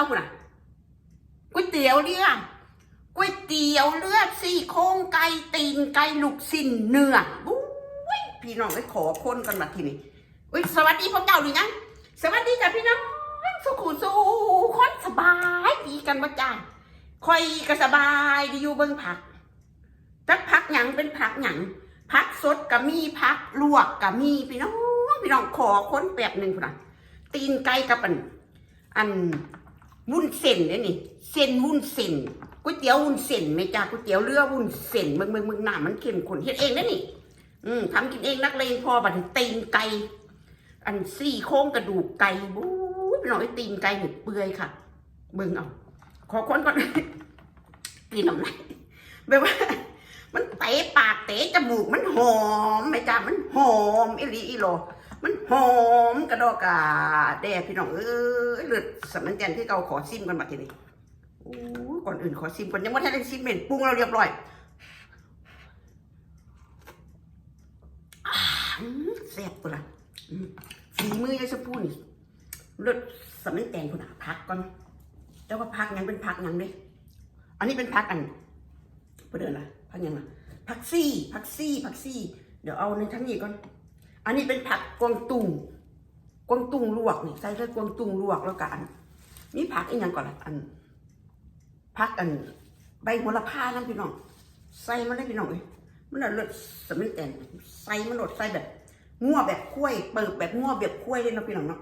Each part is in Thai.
เอาคุณน่ะก๋วยเตี๋ยวเรือก๋วยเตี๋ยวเรือดสี่โครงไก่ตีนไก่ลูกสิ้นเนื้อบุ้ยพี่น้องไปขอคนกันมาทีนี้อุ้ยสวัสดีพ่อเจ้าหรือยังสวัสดีจ้ะพี่น้องสุขุสุคนสบายดีกันมาจ้าคอยก็สบายดีอยู่เบิ่งผักจักผักหยังเป็นผักหยังผักสดก็มีผักลวกก็มีพี่น้องพี่น้องขอคนแป๊บหนึ่งพุ่นน่ะ ตีนไก่กับอัน อันวุ้นเส้นเนี่ยนี่ เส้นวุ้นเส้นก๋วยเตี๋ยววุ้นเส้นไหม่จ้าก๋วยเตี๋ยวเรือวุ้นเส้นมึงมึงมึงหน้ามันเข้มข้นเฮ็ดเองนะนี่ อืมทำกินเองนักเลงพอบัดตีนไก่อันซี่โครงกระดูกไก่บู๊ยพี่องไอ้ตีนไก่หนึบเปื่อยค่ะเบิ่งเอา ขอคนก่อนกินน้ำลายแบบว่า มันเตะปากเตะจมูกมันหอมไหม่จ้ามันหอมอิลีอีโล หอมกระดอกกาแด่พี่น้องเอ้ยเลือดสมันแจนที่เราขอซิมกันมาทีนี้โอ้ก่อนอื่นขอซิมก่อนยังไม่ทันได้ซิมเป็นปรุงเราเรียบร้อยแซ่บตัวละฝีมือยายชมพูนี่เลือดสมันแจนคุณอาพักก่อนเจ้าว่าพักยังเป็นพักยังเด้อันนี้เป็นพักอันเพื่อนอะไรพักยังไงพักซี่พักซี่พักซี่ เดี๋ยวเอาในทั้งนี้ก่อน อันนี้เป็นผักกวางตุ้งกวางตุ้งลวกนี่ใส่เลยกวางตุ้งลวกแล้วกันมีผักอีกอย่างก่อนละอันผักอันใบโหระพานั่นพี่น้องใส่มันได้พี่น้องเลยมันน่ะเลือดสมิแตนใส่มันโดดใส่แบบงัวแบบคุ้ยเปิดแบบงัวแบบคุ้ยเลยเนาะพี่น้องเนาะ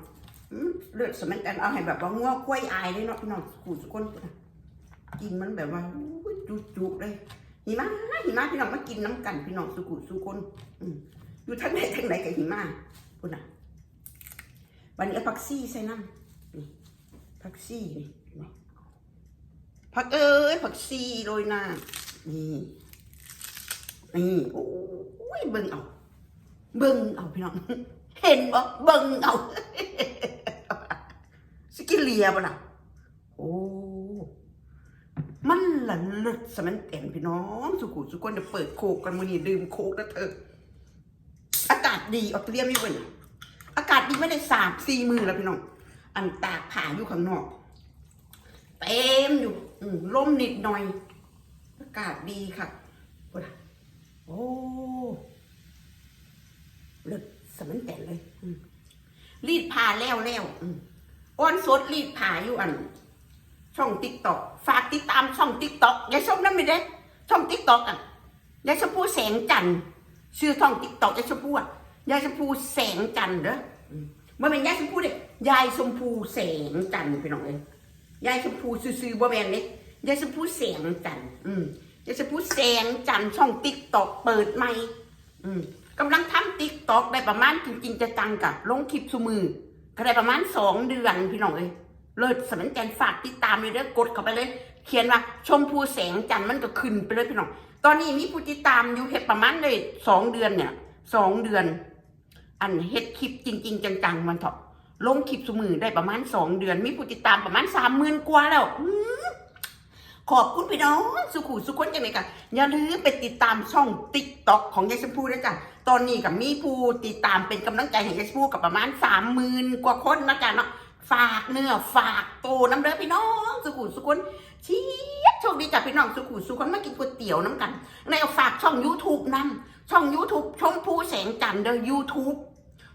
เลือดสมิงแตนเอาให้แบบว่างัวคุ้ยอายเลยเนาะพี่น้องขู่สุกคนกินมันแบบว่าจุกๆเลยหิมะหิมะพี่น้องมากินน้ำกันพี่น้องสุกุสุคนอืม อยู่ทั้งไหนทั้งไหนกับหิมะคุณน่ะวันนี้เอาผักซี่ใส่น้ำนี่ผักซี่นี่ผักเอ้ยผักซี่โรยหน้านี่นี่โอ้ยเบิ่งเอาเบิ่งเอาพี่น้องเห็นบ่เบิ่งเอาสกิลเลียบ่ล่ะโอ้มันละเลิศสมันเต็นพี่น้องสุขุสุกคนจะเปิดโคกกันมือนี่ดื่มโคกนะเธออากาศดีออสเตรเลียไม่เว้นอากาศดีไม่ได้สาบสี่มือแล้วพี่น้อง อันตากผ่าอยู่ข้างนอก เต็มอยู่อืมลมนิดหน่อย อากาศดีค่ะโอ้โอ้เลิศสมันแต่เลยรีดผ่าแล้วแล้วอ้อนสดรีดผ่าอยู่อัน ช่องติ๊กต็อกฝากติดตามช่องติ๊กต็อกยายชมนั่นไม่ได้ช่องติ๊กต็อกอะยายชมพูแสงจันทร์ชื่อท่องติ๊กตอกยายชมพูอะ ยายชมพูแสงจันทร์เด้อมันเป็นยายชมพูเด็กยายชมพูแสงจันทร์พี่น้องเอ้ยยายชมพูซื่อๆบ่แมนเด้ยยายชมพูแสงจันทร์อืมยายชมพูแสงจันทร์ช่องติ๊กตอกเปิดใหม่ อืมกำลังทำติ๊กตอกได้ประมาณจริงๆจะจังกับลงคลิปสุมือก็ได้ประมาณสองเดือนพี่น้องเอ้ยเลิศสมันแกนฝากติดตามเลยเด้อกดเข้าไปเลย เขียนว่าชมพูแสงจันทร์มันก็ขึ้นไปเลยพี่น้อง ตอนนี้มีผู้ติดตามอยู่เฮ็ดประมาณเลยสองเดือนเนี่ยสองเดือน อันเฮ็ดคลิปจริง ๆ จังๆ มันเถอะลงคลิปสมือได้ประมาณสองเดือน มีผู้ติดตามประมาณสามหมื่นกว่าแล้วอขอบคุณพี่น้องสุขุสุขคนจังเลยค่ะอย่าลืมไปติดตามช่องติ๊กต็อกของยายชมพูด้วยจ้ะตอนนี้กับมีผู้ติดตามเป็นกำลังใจให้ยายชมพูกับประมาณสามหมื่นกว่าคนนะจ๊ะเนาะฝากเนื้อฝากโตน้ำเด้อพี่น้องสุขุสุขคน ชียโชคดีจากพี่น้องสุขุสุขคนมากินก๋วยเตี๋ยวน้ำกันในเอาฝากช่อง YouTube นั่นช่อง YouTube ชมพูแสงจันทร์เด้อ YouTube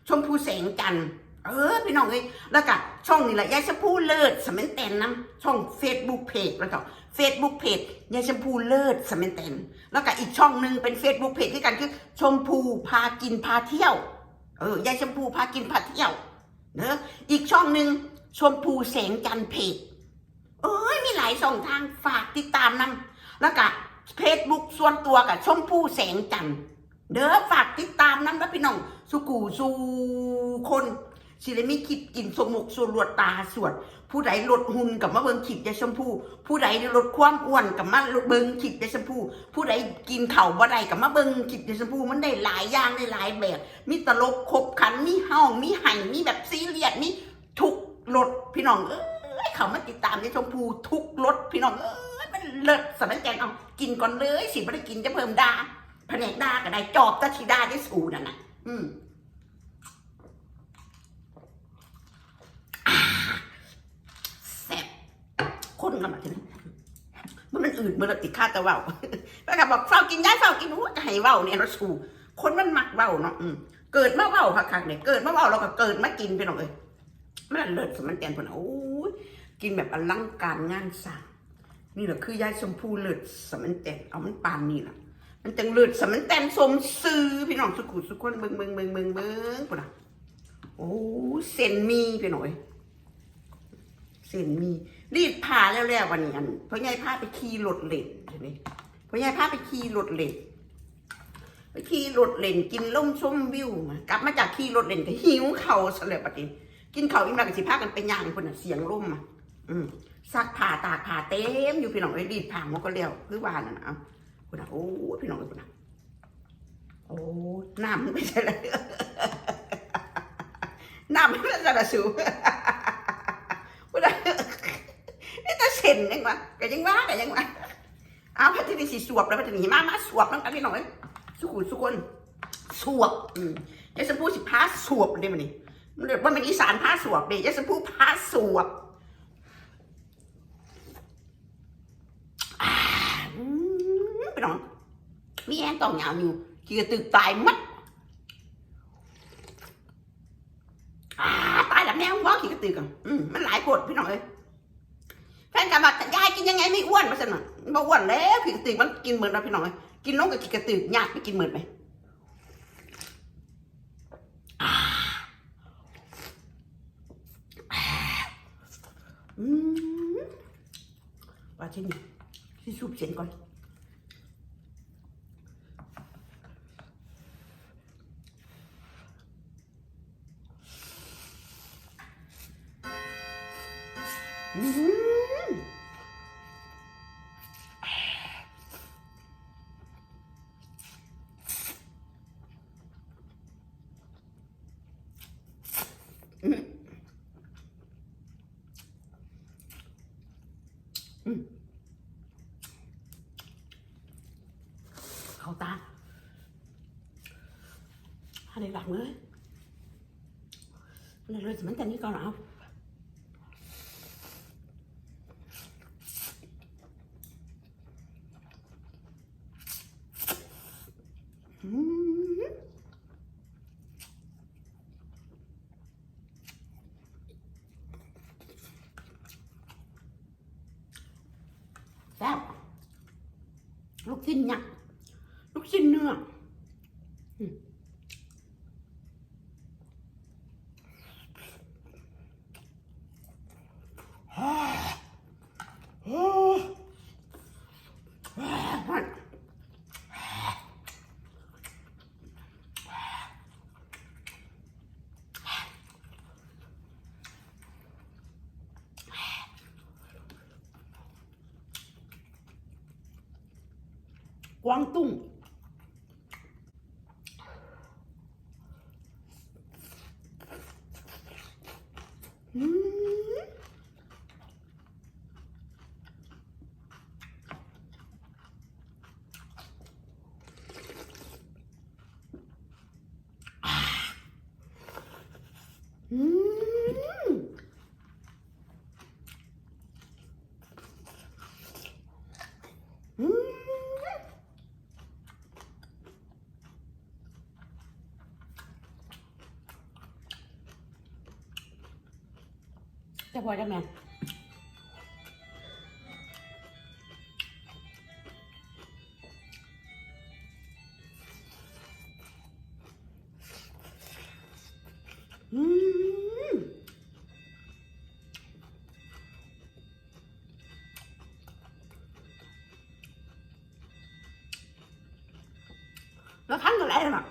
ชมพูแสงจันทร์เออพี่น้องเอ้ยแล้วก็ช่องนี่แหละยายชมพูเลิศสมันแตนน้ำช่อง Facebook Page แล้วก็ Facebook Page ยายชมพูเลิศสมันแตนแล้วก็อีกช่องหนึ่งเป็น Facebook Page ที่กันคือ ชมพูพากินพาเที่ยวเออยายชมพูพากินพาเที่ยวเนอะอีกช่องหนึ่งชมพูแสงจันทร์เพจ เอ้ยมีหลายช่องทางฝากติดตามนำแล้วก็เฟซบุ๊กส่วนตัวกับชมพู่แสงจันทร์เด้อฝากติดตามนำแล้วพี่น้องสุกูสูคนสิได้มีคลิปกินสมุกส่วนรวดตาสวด ผู้ใดลดหุ่นกับมาเบิงคลิปยาชมพู่ผู้ใดลดความอ้วนกับมาเบิงคลิปยาชมพู่ผู้ใดกินเข่าบ่ได้กับมาเบิงคลิปยาชมพู่มันได้หลายอย่างได้หลายแบบ มีตลกขบขันมีเฮามีไห่มีแบบซีเรียสมีทุกรสพี่น้องเอ้ย เขามาติดตามยายชมพูทุกรสพี่น้องเอ้ยมันเลิศสมัยแกงเอากินก่อนเลยสิไม่ได้กินจะเพิ่มดาแผนกดาก็ได้จอบตะชีดาได้สูนั่นน่ะ อืมอ่าแซ่บมันมันอื่นมันติดค่าตะเว้าแล้วก็บอกเฝ้ากินย้ายเฝ้ากินอู้จะให้เว้าเนี่ยเราสูคนมันมักเว้าเนาะอืมเกิดมาเว้าคักๆเนี่ยเกิดมาเว้าเราก็เกิดมากินไปหน่อยมันเลิศสมันแตนพนโอ้ กินแบบอลังการงานสร้างนี่แหละคือยายชมพูเลิศสมันแตนเอามันปานนี่แหละมันจังเลิศสมันแตนสมซื้อพี่น้องสุขุสุขคนเบิงเบิงเบิงเบิงเบิงพุ่นน่ะโอ้เส้นมีพี่หน่อยเส้นมีรีดผ้าแล้วแล้ววันนี้อันพ่อใหญ่พาไปขี่รถเล่นใช่ไหมพ่อใหญ่พาไปขี่รถเล่นไปขี่รถเล่นกินล่มชมวิวกลับมาจากขี่รถเล่นก็หิวเข่าวซะแล้วปะทิกินเข่าอิ่มแล้วก็สิพากันไปย่างคนน่ะเสียงล่มอะ อืมซักผ้าตากผ้าเต็มอยู่พี่น้องไอ้ยรีดผ้ามันก็เลี้ยวคือว่านั่นน่ะเอาคนน่ะโอ้พี่น้องไอ้คนน่ะโอ้น้ำมันไม่ใช่เลยน้ำมันไม่ใช่ละสูพูดได้นี่ตาเซ็นยังวะก็ยังว่าก็ยังว่าเอาพัฒนีสีสวบแล้วพัฒนีมามาสวบน้องกันพี่น้องเอ้ยสุขุสุคนสวบอืมยายสมพูสิพาสวบเด้มันนี่มันเรียกว่าเป็นอีสานพาสวบเด้ยายสมพูพาสวบอ่าอืม พี่น้องมีแอนตองยาวอยู่ขี่กระตึกตายมัดอ่าตายแล้วแนวว่าขี่กระตึกอะอืมมันหลายกดพี่น้องเอ้ยแฟนกันบอกยายกินยังไงไม่อ้วนมาสนอยมาอ้วนแล้วขี้กระตือมันกินเหมือนเราพี่น้องเลยกินน้องกับขี้กระตือยากไปกินเหมือนไหมอ่าอืมว่าเช่นนี้ที่สูบเสียงก่อน เข้าตาอะไรหลังเลยอะไรเลยมันแต่นี้ก่อนเอาอืมแซ่บ ลูกชิ้นยักษ์ลูกชิ้นเนื้อฮ่าฮ่าฮ่า กวางตุ้ง อืมอืมอืม จะพอจะแม่นอืมแล้วขั้นก็ไรน่ะ